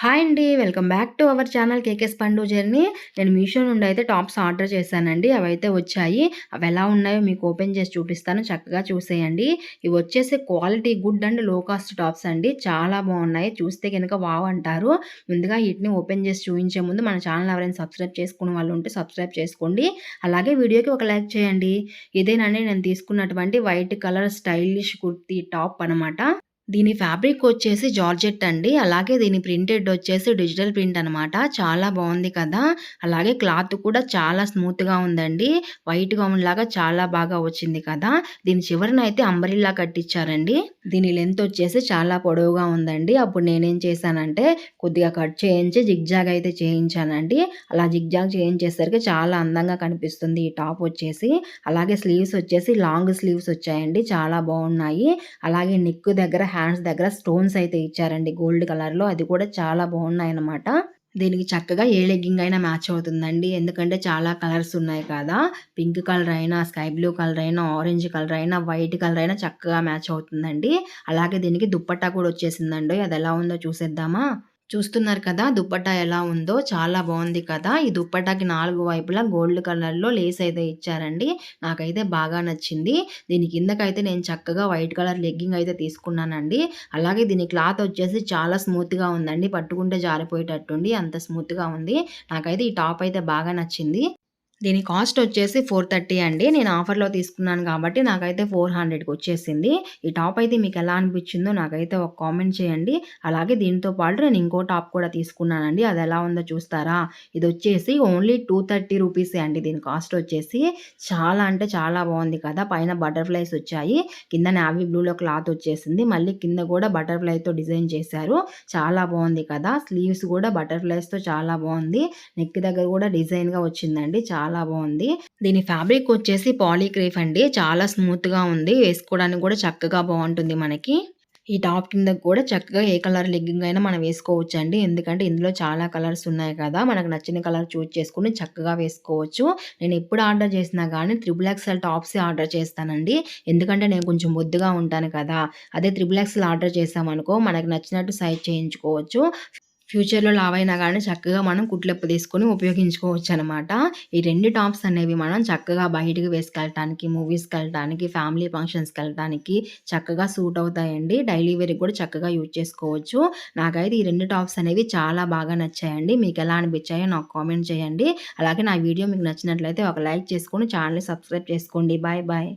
Hi అండి welcome back to our channel కేకేస్ పండు journey. నేను మీషో నుండి అయితే టాప్స్ ఆర్డర్ చేశానండి. అవైతే వచ్చాయి. అవి ఎలా ఉన్నాయో మీకు ఓపెన్ చేసి చూపిస్తాను. చక్కగా చూసేయండి. ఇవి వచ్చేసి క్వాలిటీ గుడ్ అండ్లో కాస్ట్ టాప్స్ అండి. చాలా బాగున్నాయి. చూస్తే కనుక వావ్ అంటారు. ముందుగా వీటిని ఓపెన్ చేసి చూపించే ముందు మన ఛానల్ ఎవరైనా సబ్స్క్రైబ్ చేసుకున్న వాళ్ళు ఉంటే సబ్స్క్రైబ్ చేసుకోండి. అలాగే వీడియోకి ఒక లైక్ చేయండి. ఇదేనండి నేను తీసుకున్నటువంటి white colour stylish kurti top అనమాట దీని ఫ్యాబ్రిక్ వచ్చేసి జార్జెట్ అండి. అలాగే దీని ప్రింటెడ్ వచ్చేసి డిజిటల్ ప్రింట్ అనమాట. చాలా బాగుంది కదా! అలాగే క్లాత్ కూడా చాలా స్మూత్‌గా ఉందండి. వైట్ గౌన్ లాగా చాలా బాగా వచ్చింది కదా! దీని చివరనైతే అంబ్రెల్లా కట్టించారండి. దీని లెంత్ వచ్చేసి చాలా పొడవుగా ఉందండి. అప్పుడు నేనేం చేశానంటే కొద్దిగా కట్ చేయించి జిగ్‌జాగ్ అయితే చేయించానండి. అలా జిగ్‌జాగ్ చేయించేసరికి చాలా అందంగా కనిపిస్తుంది ఈ టాప్ వచ్చేసి. అలాగే స్లీవ్స్ వచ్చేసి లాంగ్ స్లీవ్స్ వచ్చాయండి. చాలా బాగున్నాయి. అలాగే నెక్ దగ్గర హ్యాండ్స్ దగ్గర స్టోన్స్ అయితే ఇచ్చారండి గోల్డ్ కలర్‌లో. అది కూడా చాలా బాగున్నాయి అన్నమాట దీనికి చక్కగా ఏ లెగ్గింగ్ అయినా మ్యాచ్ అవుతుందండి. ఎందుకంటే చాలా కలర్స్ ఉన్నాయి కదా! పింక్ కలర్ అయినా, స్కై బ్లూ కలర్ అయినా, ఆరెంజ్ కలర్ అయినా, వైట్ కలర్ అయినా చక్కగా మ్యాచ్ అవుతుందండి. అలాగే దీనికి దుప్పట్టా కూడా వచ్చేసిందండి. అది ఎలా ఉందో చూసేద్దామా? చూస్తున్నారు కదా దుప్పటా ఎలా ఉందో చాలా బాగుంది కదా. ఈ దుప్పటాకి నాలుగు వైపులా గోల్డ్ కలర్లో లేస్ అయితే ఇచ్చారండి. నాకైతే బాగా నచ్చింది. దీని కిందకైతే నేను చక్కగా వైట్ కలర్ లెగ్గింగ్ అయితే తీసుకున్నానండి. అలాగే దీని క్లాత్ వచ్చేసి చాలా స్మూత్గా ఉందండి. పట్టుకుంటే జారిపోయేటట్టుండి అంత స్మూత్గా ఉంది. నాకైతే ఈ టాప్ అయితే బాగా నచ్చింది. దీని కాస్ట్ వచ్చేసి ఫోర్ థర్టీ అండి. నేను ఆఫర్లో తీసుకున్నాను కాబట్టి నాకైతే ఫోర్ హండ్రెడ్కి వచ్చేసింది. ఈ టాప్ అయితే మీకు ఎలా అనిపించిందో నాకైతే ఒక కామెంట్ చేయండి. అలాగే దీంతో పాటు నేను ఇంకో టాప్ కూడా తీసుకున్నానండి. అది ఎలా ఉందో చూస్తారా? ఇది వచ్చేసి ఓన్లీ టూ థర్టీ రూపీసే అండి. దీని కాస్ట్ వచ్చేసి చాలా అంటే చాలా బాగుంది కదా. పైన బటర్ఫ్లైస్ వచ్చాయి. కింద నావీ బ్లూలో క్లాత్ వచ్చేసింది. మళ్ళీ కింద కూడా బటర్ఫ్లైతో డిజైన్ చేశారు. చాలా బాగుంది కదా. స్లీవ్స్ కూడా బటర్ఫ్లైస్తో చాలా బాగుంది. నెక్ దగ్గర కూడా డిజైన్గా వచ్చిందండి. చాలా చాలా బాగుంది. దీని ఫ్యాబ్రిక్ వచ్చేసి పాలీక్రేఫ్ అండి. చాలా స్మూత్గా ఉంది. వేసుకోవడానికి కూడా చక్కగా బాగుంటుంది మనకి. ఈ టాప్ కింద కూడా చక్కగా ఏ కలర్ లెగ్గింగ్ అయినా మనం వేసుకోవచ్చు అండి ఎందుకంటే ఇందులో చాలా కలర్స్ ఉన్నాయి కదా. మనకు నచ్చిన కలర్ చూస్ చేసుకుని చక్కగా వేసుకోవచ్చు. నేను ఎప్పుడు ఆర్డర్ చేసినా కానీ త్రిబుల్ ఎక్స్ఎల్ టాప్స్ ఆర్డర్ చేస్తానండి. ఎందుకంటే నేను కొంచెం బొద్దుగా ఉంటాను కదా. అదే త్రిబుల్ ఎక్స్ఎల్ ఆర్డర్ చేసామనుకో మనకు నచ్చినట్టు సైజ్ చేయించుకోవచ్చు. ఫ్యూచర్‌లో లావైనా కానీ చక్కగా మనం కుట్లెప్పు తీసుకొని ఉపయోగించుకోవచ్చు అనమాట ఈ రెండు టాప్స్ అనేవి మనం చక్కగా బయటికి వేసుకెళ్ళటానికి, మూవీస్‌కెళ్ళటానికి, ఫ్యామిలీ ఫంక్షన్స్కి వెళ్ళటానికి చక్కగా సూట్ అవుతాయండి. డైలీ వేర్‌కి కూడా చక్కగా యూజ్ చేసుకోవచ్చు. నాకైతే ఈ రెండు టాప్స్ అనేవి చాలా బాగా నచ్చాయండి. మీకు ఎలా అనిపించాయో నాకు కామెంట్ చేయండి. అలాగే నా వీడియో మీకు నచ్చినట్లయితే ఒక లైక్ చేసుకొని ఛానల్ సబ్స్క్రైబ్ చేసుకోండి. Bye bye.